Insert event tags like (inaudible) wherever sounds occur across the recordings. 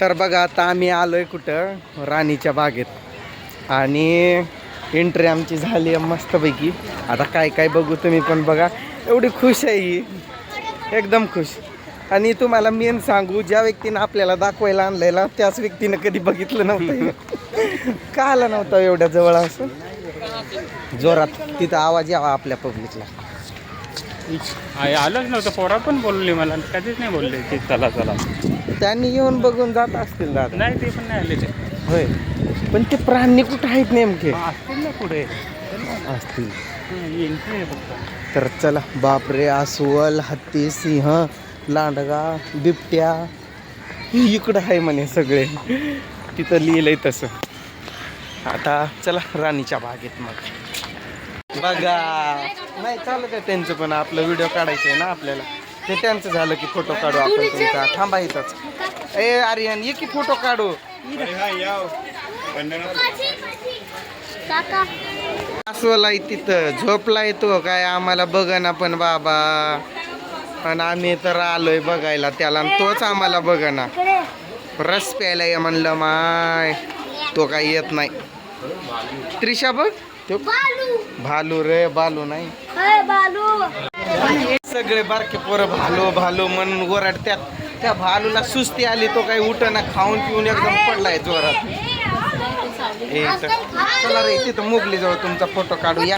तर बघा आता आम्ही आलोय कुठं? राणीच्या बागेत. आणि एंट्री आमची झाली आहे मस्तपैकी. आता काय काय बघू तुम्ही पण बघा. एवढी खुश आहे ही. एकदम खुश. आणि तुम्हाला मेन सांगू ज्या व्यक्तीनं आपल्याला दाखवायला आणलेला त्याच व्यक्तीनं कधी बघितलं नव्हतं का आला नव्हता एवढ्या जवळ असं? जोरात. तिथं आवाज यावा आपल्या पब्लिकला आलंच नव्हतं. पोरा पण बोलली मला. कधीच नाही बोलले की चला चला. त्यांनी येऊन बघून जात असतील दादा. नाही ते पण नाही आले ते होय. पण ते प्राणी कुठं आहेत नेमके? असतील ना पुढे. असतील. तर चला बापरे अस्वल हत्ती सिंह लांडगा बिबट्या इकडं आहे म्हणे सगळे. तिथं लिहिलंय तसं. आता चला राणीच्या बागेत मग. बघा. नाही चालत आहे त्यांचं पण. आपलं व्हिडिओ काढायचं आहे ना आपल्याला. ते त्यांचं झालं की फोटो काढू आपण तुमचा. थांबा इथंच. ए आर्यन ये की फोटो काढू. अस्वल तिथं. झोपलाय तो. काय आम्हाला बघ ना पण बाबा. पण आम्ही तर आलोय बघायला. त्याला आणि तोच आम्हाला बघ ना. रस प्यायला ये म्हणलं माय. तो काय येत नाही. त्रिशा बघ. तो भालू रे बालू नाही. सगळे बारके पोरं भालो भालो म्हणून ओरडत्यात त्या भालूला सुस्ती आली तो काही उठना खाऊन पिऊन एकदम पडलाय जोरात. हे चला रे तिथं मोगली जवळ तुमचा फोटो काढू. या.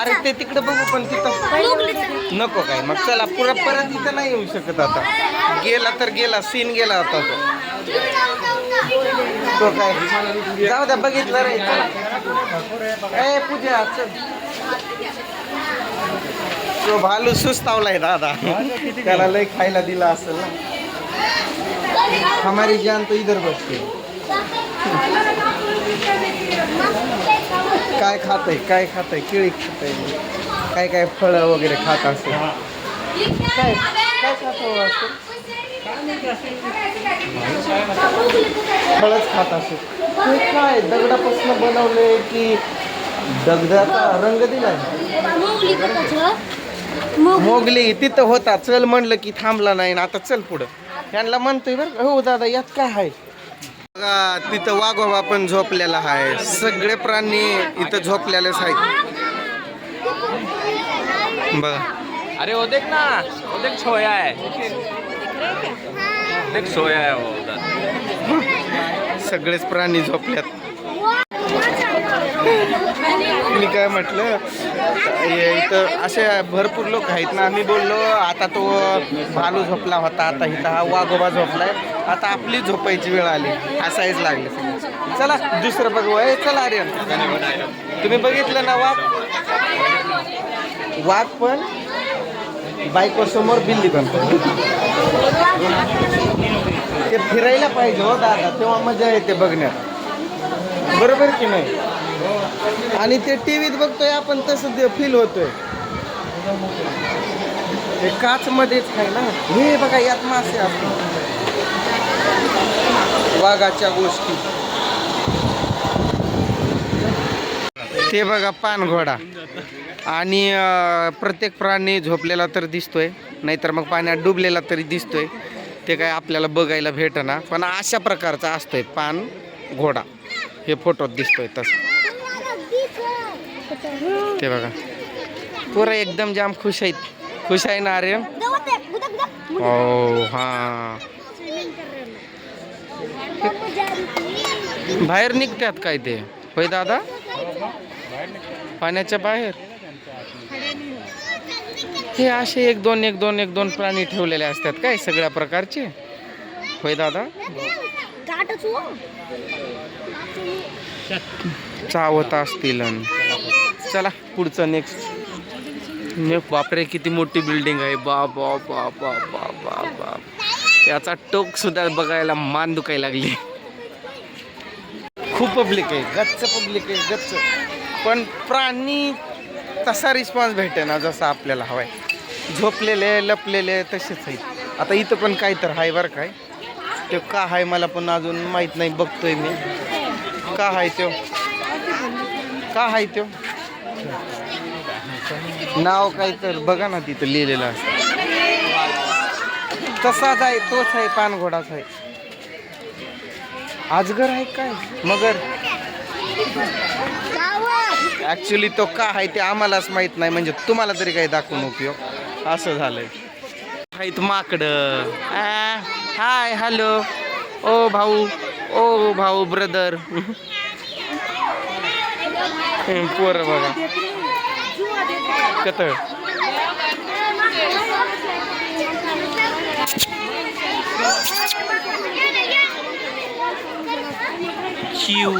अरे ते तिकडे बघू पण तिथं. नको काय मग चला पुरा परत इथं नाही येऊ शकत आता. गेला तर गेला सीन गेला आता तो. तो काय? जाऊ द्या बघितलं रे चला. ए पूजा चल. तो भालू सुस्तावलाय दादा त्याला लय खायला दिला असेल ना. हमारी जान तो इधर बसते काय खातय काय खातय केळी खातय काय काय फळं वगैरे खात असेल? काय काय खात असं फळच खात असेल. ते काय दगडापासून बनवले की दगडाचा रंग दिलाय? मोगली तिथं होता. चल म्हणलं की थांबला नाही ना आता चल पुढं. त्यांना म्हणतोय बरं का, हो दादा यात काय आहे? बघा, तिथं वाघोबा पण झोपलेला आहे. सगळे प्राणी इथं झोपलेलेच आहेत. बघा. अरे वो देख ना. वो देख सोया है देख सोया है वो उधर सगळेच प्राणी झोपल्यात. मी काय म्हटलं इथं असे भरपूर लोक आहेत ना आम्ही बोललो आता तो भालू झोपला होता आता इथं हा वाघोबा झोपलाय. आता आपली झोपायची वेळ आली असायच लागले. चला दुसरं बघू चला अरे तुम्ही बघितलं ना वाघ? वाघ पण बायको समोर बिल्ली पण ते फिरायला पाहिजे हो दादा तेव्हा मजा येते बघण्यात. बरोबर की नाही? आणि ते टीव्हीत बघतोय आपण तसं ते फील होतोय. हे काच मध्येच आहे ना. हे बघा यात मासे असतात. वाघाच्या गोष्टी. ते बघा पानघोडा. आणि प्रत्येक प्राणी झोपलेला तर दिसतोय नाहीतर मग पाण्यात डुबलेला तरी दिसतोय. ते काय आपल्याला बघायला भेटना. पण अशा प्रकारचा असतोय पान घोडा हे फोटोत दिसतोय तसं. ते बघा. पुरं एकदम जाम खुश आहेत. खुश आहे ना आर्यन? हो हा. बाहेर निघतात काय ते? होय दादा? पाण्याच्या बाहेर? हे असे एक दोन एक दोन एक दोन प्राणी ठेवलेले असतात काय सगळ्या प्रकारचे? होय दादा? चावत असतील. चला पुढचं नेक्स्ट ने बापरे किती मोठी बिल्डिंग आहे. बाप बाप बाप बाप बाप बाप बाप. याचा टोकसुद्धा बघायला मान दुखायला लागली. खूप पब्लिक आहे. गच्च पब्लिक आहे गच्च. पण प्राणी तसा रिस्पॉन्स भेटे ना जसा आपल्याला हवाय. झोपलेले लपलेले तसेच आहेत. आता इथं पण काय तर आहे बरं काय. ते का आहे मला पण अजून माहीत नाही बघतोय मी. का आहे तो का आहे तो नाव काय तर बघा ना तिथं लिहिलेलं असतं. तसाच आहे तोच आहे पानघोडाच आहे. आजगर आहे काय? मगर. ऍक्च्युली तो का आहे ते आम्हालाच माहीत नाही म्हणजे तुम्हाला तरी काही दाखवून उपयोग. असं झालंय. आहेत माकड. Hi hello. ओ भाऊ ओ भाऊ ब्रदर. (laughs) पोर बघा. कतळ चिव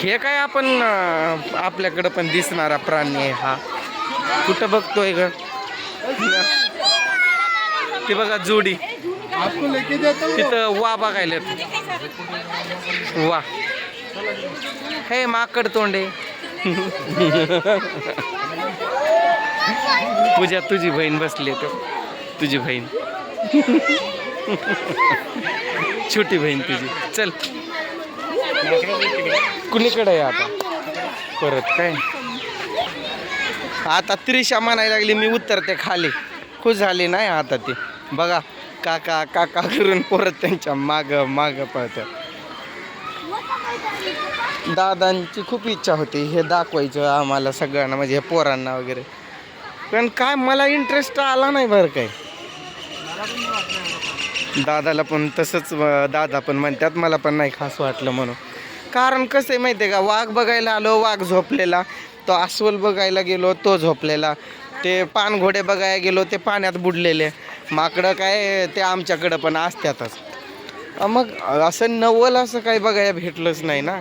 हे काय आपण आपल्याकडं पण दिसणारा प्राणी आहे हा. कुठं बघतोय ग? ते बघा जोडी. तिथं वा बघायला वा. हे माकड तोंडे. पूजा तुझी बहीण बसली तो. तुझी बहीण. छोटी बहीण तुझी. चल. कुणीकडे आहे आता? परत काय? आता त्रिशा म्हणायला लागली मी उतरते खाली. खुश झाली नाही आता ती. बघा. काका काका करून परत त्यांच्या माग माग पळत. दादांची खूप इच्छा होती हे दाखवायचं आम्हाला सगळ्यांना म्हणजे हे पोरांना वगैरे. पण काय मला इंटरेस्ट आला नाही बरं काय दादाला पण तसंच दादा पण म्हणतात मला पण नाही खास वाटलं म्हणून. कारण कसं आहे माहिती आहे का वाघ बघायला आलो वाघ झोपलेला. तो अस्वल बघायला गेलो तो झोपलेला. ते पानघोडे बघायला गेलो ते पाण्यात बुडलेले. माकडं काय ते आमच्याकडं पण असतातच मग असं नवल असं काही बघायला भेटलंच नाही ना.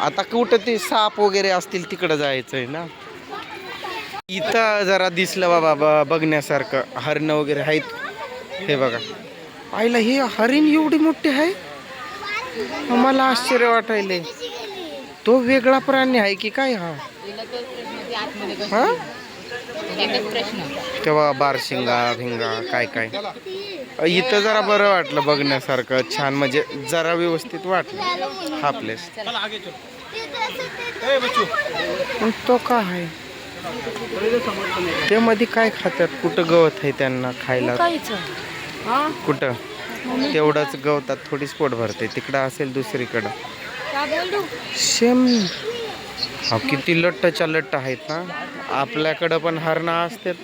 आता कुठं ते साप वगैरे असतील तिकडं जायचं आहे ना. इथं जरा दिसलं बाबा बघण्यासारखं. हरणं वगैरे आहेत. हे बघा. आईला हे हरिण एवढी मोठी आहे? मला आश्चर्य वाटायले तो वेगळा प्राणी आहे की काय हा? हा? तेव्हा बारशिंगा भिंगा काय काय? इथं जरा बरं वाटलं बघण्यासारखं छान म्हणजे जरा व्यवस्थित वाटलं. हा प्लेस पण तो का आहे? ते मध्ये काय खातात कुठं गवत आहे त्यांना खायला? कुठं? तेवढंच गवतात थोडीच पोट भरते. तिकडं असेल दुसरीकडं. शेम हा किती लट्टच्या लट्ट आहेत ना? आपल्याकडं पण हरणं असतात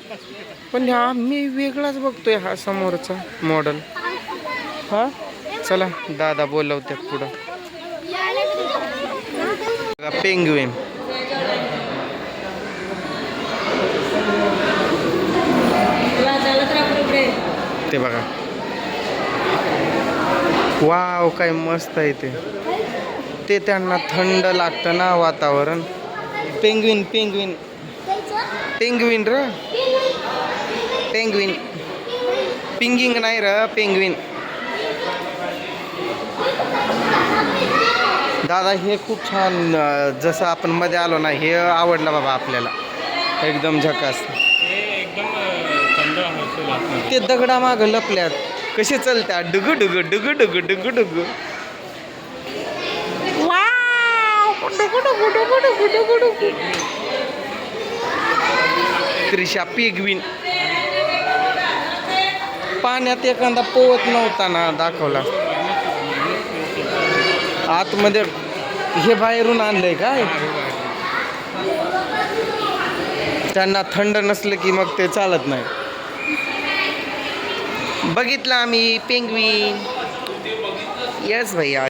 पण हा मी वेगळाच बघतोय हा समोरचा मॉडल हा? चला दादा बोलवतात पुढं. पेंग्विन ते बघा. वाव काय मस्त आहे ते. ते त्यांना थंड लागतं ना वातावरण. पेंग्विन पेंग्विन पेंग्विन र. पेंग्विन पिंगिंग नाही र पेंग्विन दादा हे खूप छान जसं आपण मध्ये आलो ना हे आवडलं बाबा आपल्याला. एकदम झकास. ते एकदम अं, थंड हवेतील आतमध्ये. ते दगडा माग लपल्यात कसे चालतात डुगु डुगु डुगु डुगु डुगु डुगु. त्रिशा पेगविन. पाण्यात एखादा पोवत नव्हता ना दाखवला. आतमध्ये हे बाहेरून आणलंय काय? त्यांना थंड नसलं की मग ते चालत नाही. बघितलं आम्ही पेंगवीन. येस भैया.